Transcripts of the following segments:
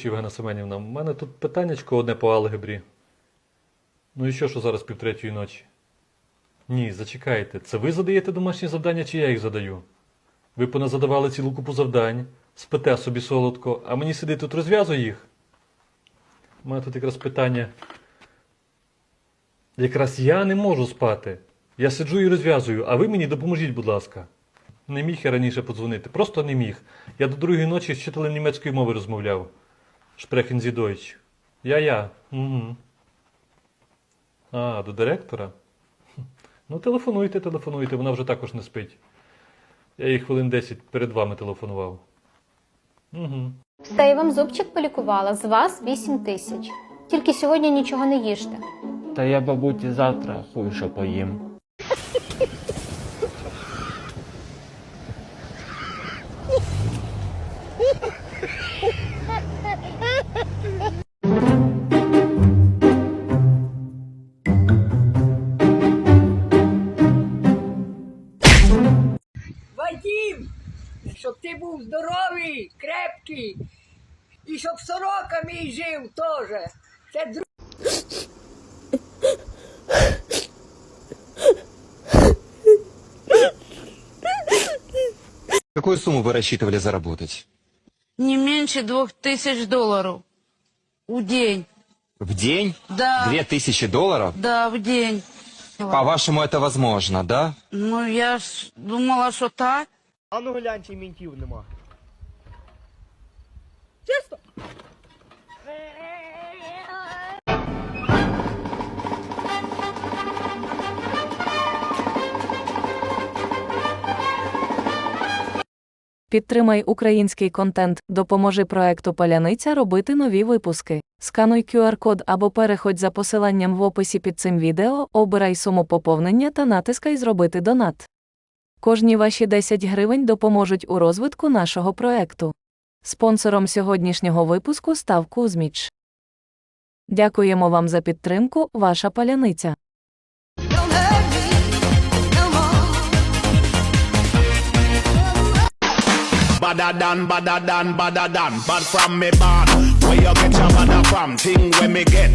ночі, Євгена Семенівна. У мене тут питаннячко одне по алгебрі. Ну і що, що зараз півтретьої ночі? Ні, зачекайте. Це ви задаєте домашні завдання, чи я їх задаю? Ви поназадавали цілу купу завдань, спите собі солодко, а мені сидить тут розв'язує їх. У мене тут якраз питання. Якраз я не можу спати. Я сиджу і розв'язую, а ви мені допоможіть, будь ласка. Не міг я раніше подзвонити, просто не міг. Я до другої ночі з вчителем німецької мови розмовляв. Шпрехен зі Deutsch. Я-я. Угу. А, до директора? Ну, телефонуйте, телефонуйте, вона вже також не спить. Я їй хвилин 10 перед вами телефонував. Угу. Все, я вам зубчик полікувала, з вас 8 тисяч. Тільки сьогодні нічого не їжте. Та я, мабуть, і завтра хуй що поїм. щоб сорока мій жив теж. Це друг. Какую сумму вы рассчитывали заработать? Не меньше двух тысяч долларов. В день. В день? Да. Две тысячи долларов? Да, в день. По-вашему, это возможно, да? Ну, я ж думала, що так. А ну глянь, чи мінтів нема. Підтримай український контент, допоможи проекту Паляниця робити нові випуски. Скануй QR-код або переходь за посиланням в описі під цим відео, обирай суму поповнення та натискай Зробити донат. Кожні ваші 10 гривень допоможуть у розвитку нашого проекту. Спонсором сьогоднішнього випуску став Кузміч. Дякуємо вам за підтримку, ваша паляниця. Badder than, badder than, badder than Bad from me bad Where you get your badder from Thing where me get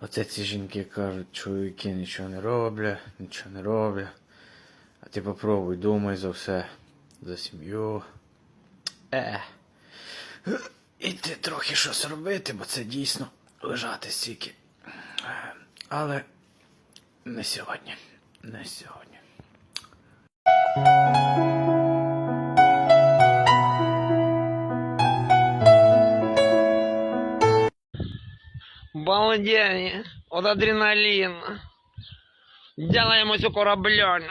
Оце ці жінки кажуть, чоловіки нічого не роблять, нічого не роблять. А ти попробуй, думай за все, за сім'ю. Е. І ти трохи щось робити, бо це дійсно лежати стільки. Але не сьогодні. Не сьогодні. Балдение от адреналина. Делаем цю корабляну.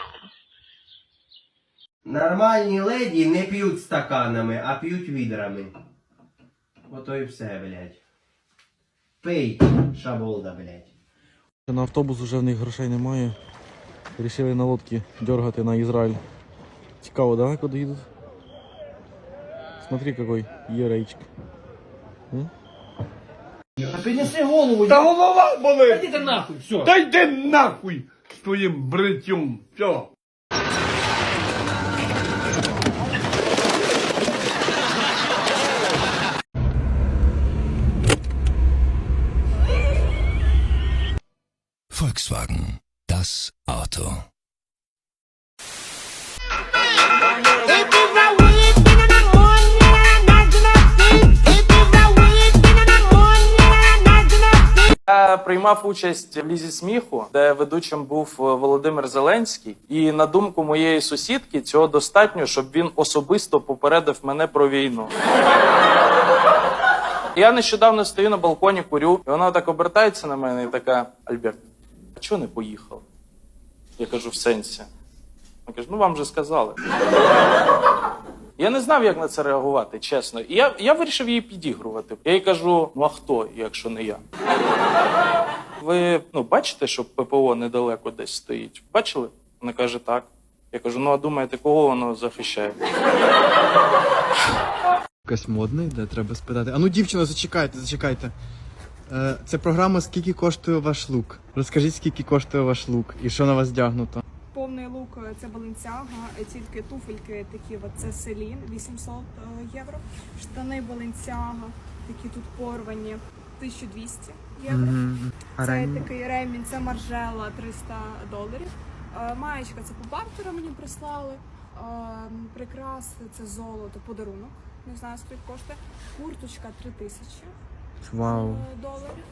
Нормальні леді не п'ють стаканами, а п'ють відрами. Ото і все, блядь. Пий, шаболда, блядь. На автобус вже в них грошей немає. Рішили на лодці дергати на Ізраїль. Цікаво, да, куди їдуть? Смотри, какой є рейчик. Піднеси голову. Та голова болить! Іди нахуй, все. Та йди нахуй з твоїм бриттям! Все! Volkswagen. Das Auto. Я приймав участь в лізі сміху, де ведучим був е, Володимир Зеленський. І на думку моєї сусідки, цього достатньо, щоб він особисто попередив мене про війну. Я нещодавно стою на балконі, курю, і вона так обертається на мене і така: Альберт, а чого не поїхав? Я кажу, в сенсі. Вона каже, ну вам же сказали. Я не знав, як на це реагувати, чесно. І я, я вирішив її підігрувати. Я їй кажу: ну а хто, якщо не я? Ви ну, бачите, що ППО недалеко десь стоїть? Бачили? Вона каже, так. Я кажу, ну а думаєте, кого воно захищає? Якась модний, де треба спитати. А ну, дівчина, зачекайте, зачекайте. Е, це програма Скільки коштує ваш лук? Розкажіть, скільки коштує ваш лук і що на вас вдягнуто. По повний лук е, це Balenciaga, е, тільки туфельки такі, от це Селін 800 е, євро. Штани Balenciaga, такі тут порвані 1200 євро. Це такий ремінь, це маржела 300 доларів. Маєчка це по бартеру мені прислали. Прикраси це золото, подарунок. Не знаю, скільки коштує. Курточка 3000 Вау. е, доларів.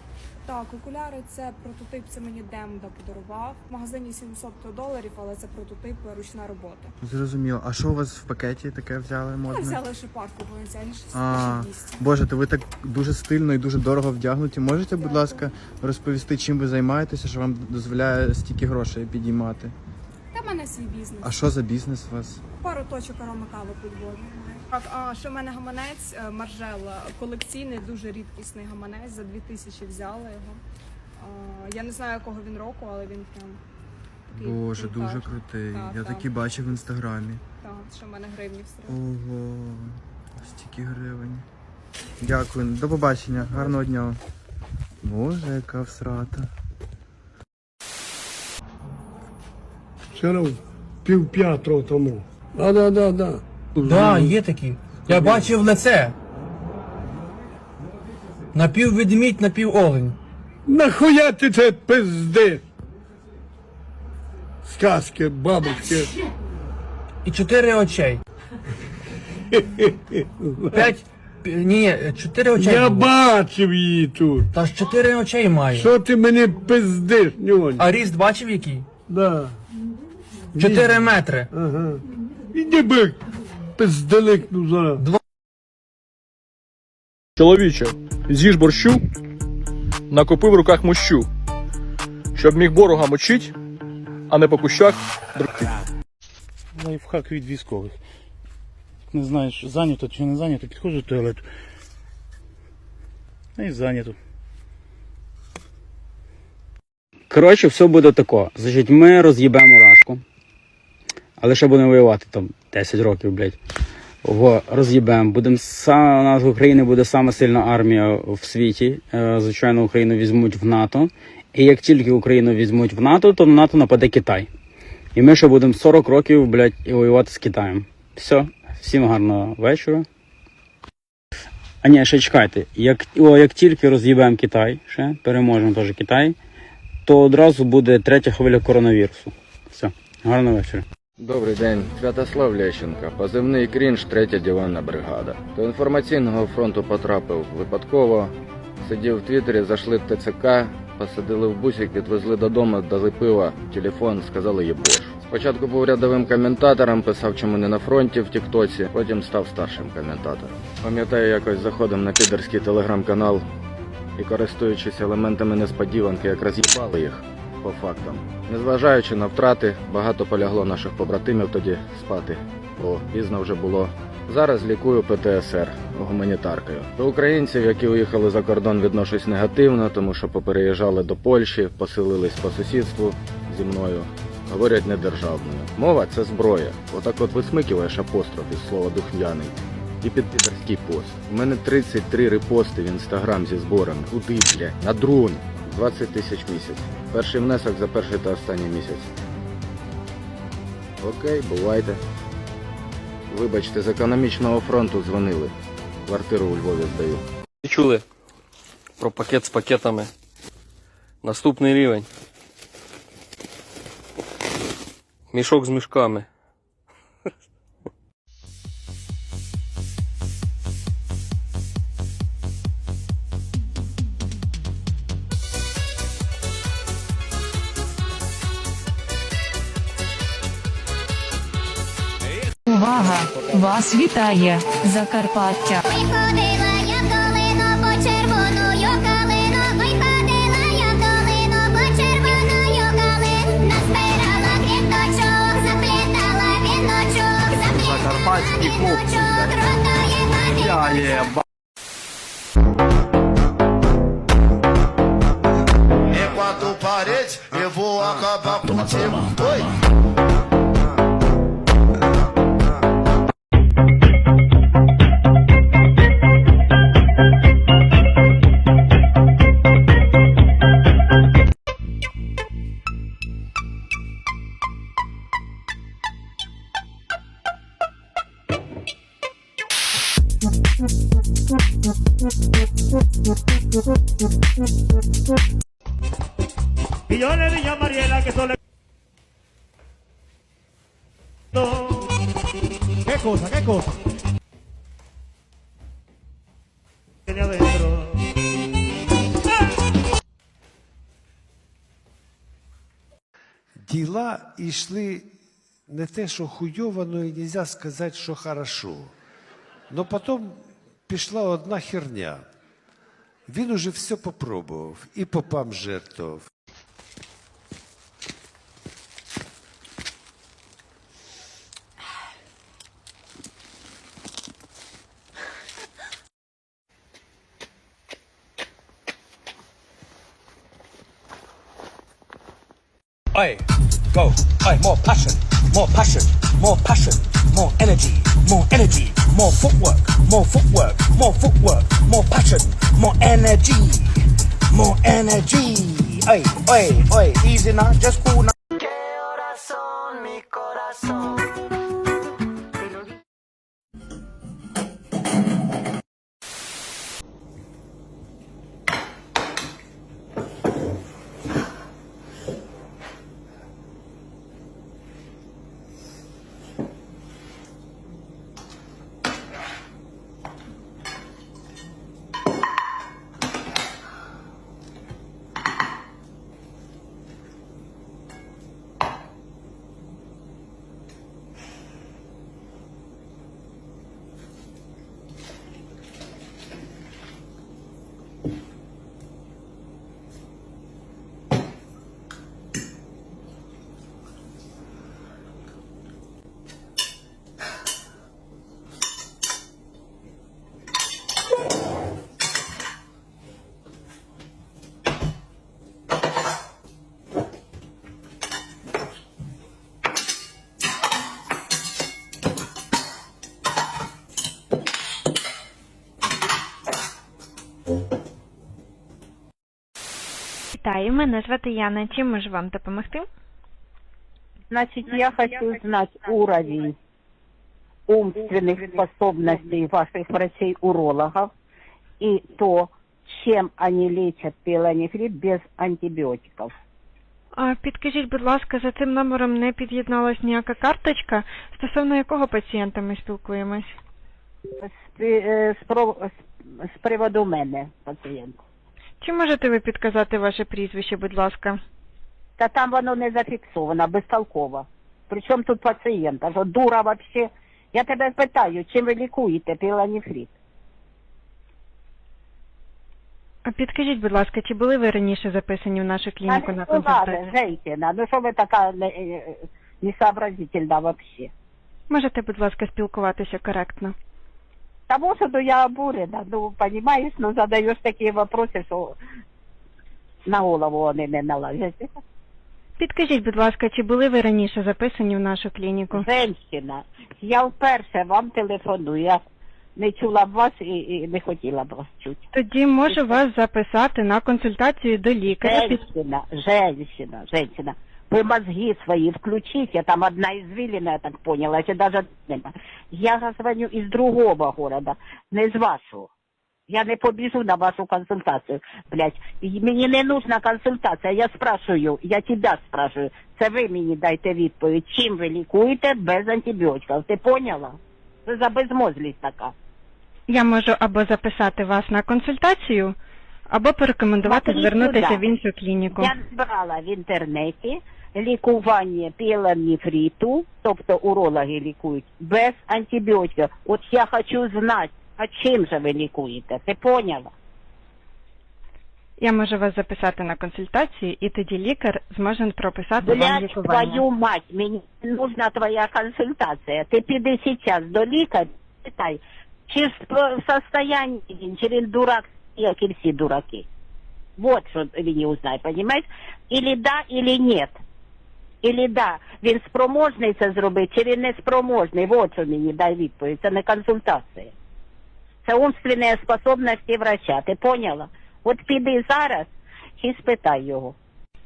Так, окуляри це прототип, це мені Демда подарував. В магазині 700 доларів, але це прототип ручна робота. Зрозуміло. А що у вас в пакеті таке взяли Я модне? взяла ще парку Balenciaga, щось А, 1200. Боже, то ви так дуже стильно і дуже дорого вдягнуті. Можете, будь ласка, розповісти, чим ви займаєтеся, що вам дозволяє стільки грошей підіймати? Та в мене свій бізнес. А що за бізнес у вас? Пару точок ароми кави по Львові. Так, а ще в мене гаманець е, Маржела, колекційний, дуже рідкісний гаманець. За 2000 взяла його. А, Я не знаю, якого він року, але він прям такий Боже, дуже крутий. Так, Я так. такі бачив в інстаграмі. Так, що в мене гривні всередині. Ого, стільки гривень. Дякую. До побачення. Гарного дня. Боже, яка всрата. Вчора пів п'ятого тому. Да, да, да, да. Да, є такі. Я бачив лице. Напів ведмідь, напів олень. Нахуя ти це пизди? Сказки, бабушки. І чотири очей. П'ять. Ні, ні, чотири очей. Я було. бачив її тут. Та ж чотири очей має. Що ти мені пиздиш, ньонь? А ріст бачив який? Да. Чотири метри. Ага. Іди би пизделикну зараз. Чоловіче, з'їж борщу, накопи в руках мощу, щоб міг ворога мочить, а не по кущах Лайфхак від військових. Не знаєш, зайнято чи не зайнято, підходжу до туалету. А і зайнято. Коротше, все буде тако. Значить, ми роз'їбемо рашку. Але ще будемо воювати там 10 років, блядь. Го, роз'їбемо. Будем са... У нас в Україні буде сама сильна армія в світі. Е, Звичайно, Україну візьмуть в НАТО. І як тільки Україну візьмуть в НАТО, то на НАТО нападе Китай. І ми ще будемо 40 років, блядь, і воювати з Китаєм. Все. Всім гарного вечора. А ні, ще чекайте. Як, о, як тільки роз'їбемо Китай, ще переможемо теж Китай, то одразу буде третя хвиля коронавірусу. Все, гарного вечора. Добрий день, Святослав Лещенка, позивний крінж, третя диванна бригада. До інформаційного фронту потрапив випадково. Сидів в Твіттері, зайшли в ТЦК, посадили в бусик, відвезли додому, дали пива, телефон, сказали єбош. Спочатку був рядовим коментатором, писав, чому не на фронті в Тіктоці, потім став старшим коментатором. Пам'ятаю, якось заходив на підерський телеграм-канал і, користуючись елементами несподіванки, якраз їбали їх по фактам. Незважаючи на втрати, багато полягло наших побратимів тоді спати, бо пізно вже було. Зараз лікую ПТСР гуманітаркою. До українців, які уїхали за кордон, відношусь негативно, тому що попереїжджали до Польщі, поселились по сусідству зі мною. Говорять недержавною. Мова це зброя. Отак от висмикиваєш апостроф із слова духм'яний. І під підерський пост. У мене 33 репости в інстаграм зі зборами. Куди, бля? На дрон. 20 тисяч місяць. Перший внесок за перший та останній місяць. Окей, бувайте. Вибачте, з економічного фронту дзвонили. Квартиру у Львові здаю. Чули про пакет з пакетами. Наступний рівень. Мішок з мішками. Увага! Вас вітає Закарпаття! Виходила я долину по червоною калину, виходила я долину по червоною калину, назбирала квіточок, заплітала віночок, заплітала віночок, родної мамі. Enquanto parede, eu vou acabar contigo. Y yo Діла йшли не те, що хуйовано, ну і нельзя сказати, що хорошо. Но потом пішла одна херня. Він уже все попробував і попам жертвував. Oi, go. Oi, more passion, more passion, more passion, more energy, more energy, more footwork, more footwork, more footwork, more passion, more energy, more energy. Oi, oi, oi, easy now, just cool now. Вітаю, мене звати Яна. Чим можу вам допомогти? Значит, я хочу знать уровень умственных способностей ваших врачей-урологов и то, чем они лечат пилонефрит без антибиотиков. А, підкажіть, будь ласка, за цим номером не під'єдналась ніяка карточка, стосовно якого пацієнта ми спілкуємось? З, е, з, про- з- з приводу мене, пацієнт. Чи можете ви підказати ваше прізвище, будь ласка? Та там воно не зафіксовано, безтолково. Причому тут пацієнт? А що дура вообще? Я тебе питаю, чим ви лікуєте пілонефрит? А підкажіть, будь ласка, чи були ви раніше записані в нашу клініку на ну консультацію? женщина, ну що ви така не, е, несообразительна вообще? Можете, будь ласка, спілкуватися коректно? Тому що я обурена, ну, понимаешь, ну, задаешь такие вопросы, що на голову вони не налазять. Підкажіть, будь ласка, чи були ви раніше записані в нашу клініку? Женщина, я вперше вам телефоную, я не чула б вас і, і не хотіла б вас чути. Тоді можу вас записати на консультацію до лікаря. Женщина, женщина, женщина, вы мозги свои включите, там одна извилина, я так поняла, если даже нема. Я звоню из другого города, не з вашого. Я не побіжу на вашу консультацію, блядь. І Мені не нужна консультація, я спрашиваю, я тебя спрашиваю. Це ви мені дайте відповідь, чим ви лікуєте без антибіотиків. Ти поняла? Це за безмозлість така. Я можу або записати вас на консультацію, або порекомендувати Смотри звернутися сюди. в іншу клініку. Я брала в інтернеті лікування піелонефриту, тобто урологи лікують, без антибіотиків. От я хочу знати, а чим же ви лікуєте? Ти поняла? Я можу вас записати на консультацію, і тоді лікар зможе прописати вам Блять, лікування. твою мать, мені нужна твоя консультація. Ти піди зараз до лікаря, питай, чи в в состоянии він, чи він дурак, як і всі дураки. Вот він не узнає, понимаешь? Или да, или нет. Или да, він спроможний це зробити, чи він не спроможний. Вот що мені дай відповідь. Це не консультація. Це умственні способності врача. Ти поняла? От піди зараз і спитай його.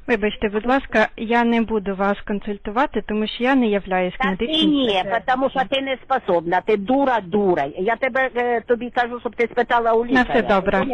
Вибачте, будь ласка, я не буду вас консультувати, тому що я не являюсь Та ти медичним ні, тому що ти не способна, ти дура, дура. Я тебе е, тобі кажу, щоб ти спитала у На все добре.